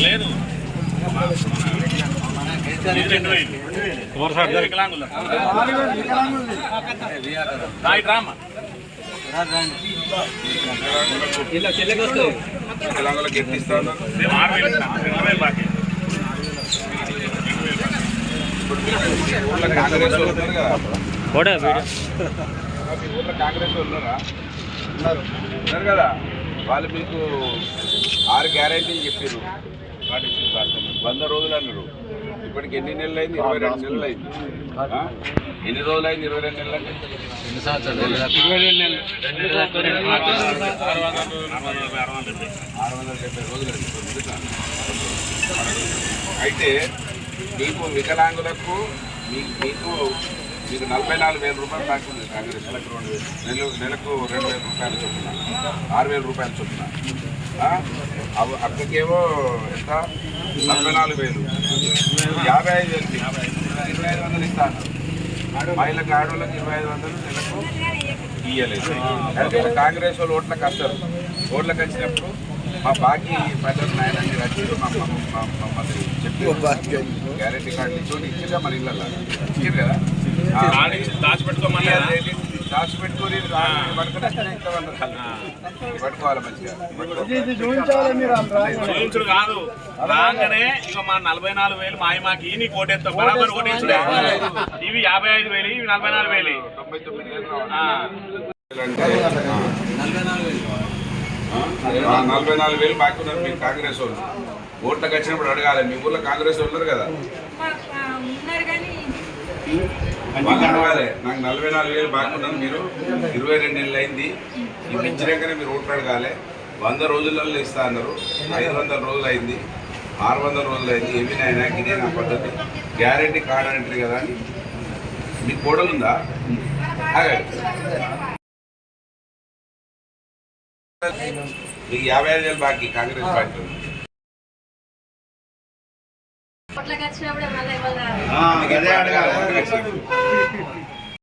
లేదు వికలాంగులు రైట్ రామ్మ వికలాంగులకు ఎట్లా ఇస్తా ఉన్నారు మేము ఆరు వేలు రెండు వేలు బాకీ ఊర్లో కాంగ్రెస్ వాళ్ళు ఉన్నారు కదా వాళ్ళు మీకు ఆరు గ్యారంటీలు చెప్పారు వంద రోజులు అన్నారు. ఇప్పటికి ఎన్ని నెలలు అయింది? ఇరవై రెండు నెలలు అయింది? ఎన్ని రోజులు అయింది? ఇరవై రెండు నెలలు ఆరు వందల డెబ్బై రోజులు. అయితే మీకు వికలాంగులకు మీకు మీకు మీకు నలభై నాలుగు వేల రూపాయలు దాకా ఉంది కాంగ్రెస్ నెలకు రెండు నెల నెలకు రెండు వేల రూపాయలు చొప్పున ఆరు వేల రూపాయలు చొప్పున ఆ? అక్కకేమో ఎంత నలభై నాలుగు వేలు యాభై ఐదు వేలు ఇరవై ఐదు వందలు ఇస్తాను మహిళలకు ఆడవాళ్ళకి ఇరవై ఐదు వందలు నెలకు ఇయ్యలేదు అయితే కాంగ్రెస్ వాళ్ళు ఓట్లకు వస్తారు ఓట్లకు వచ్చినప్పుడు మా బాకీ ప్రజలు నాయన మీరు మా మమ్మల్ని చెప్పి గ్యారెంటీ కార్డులు ఇచ్చి ఇచ్చిందా మరి ఇళ్ళ ఇచ్చారు కదా ఆ, ఆడించి దాచిపెట్టుకోమన్నారా ఇయ్యాలి, దాచి పెట్టుకొని పట్టుకుని ఇస్తామన్నారు పట్టుకోవాలి మంచిగా చూపించుడు కాదు. రాగానే ఇక మా నలభై నాలుగు వేలు మాయ మాకి నీ కోటేస్తాం బరాబర్ కోటేసుడే ఇవి యాభై ఐదు వేలు ఇవి నలభై నాలుగు వేలు. తొంభై తొమ్మిది నలభై నాలుగు వేలు. బాకీ ఉన్నారు మీరు కాంగ్రెస్ వాళ్ళు. ఓట్లకు వచ్చినప్పుడు అడగాలి. మీ ఊర్లో కాంగ్రెస్ వాళ్ళు ఉన్నారు కదా. ఉన్నారు కానీ వాళ్ళు అడగాలి నాకు నలభై నాలుగు వేలు బాకీ మీరు ఇరవై రెండు నెలలు అయింది. ఇప్పుడు ఇచ్చినాకనే మీరు ఓట్లు అడగాలి. వంద రోజులలో ఇస్తా అన్నారు. ఐదు వందల రోజులు అయింది. ఆరు వందల రోజులు అయింది. ఏమి నాయన ఇదే నా పద్ధతి. గ్యారంటీ కార్డ్ అంటారు కదా అని. మీకు కోడలు ఉందా? మీకు యాభై ఐదు వేలు బాకీ కాంగ్రెస్ పార్టీ వచ్చినప్పుడే మళ్ళీ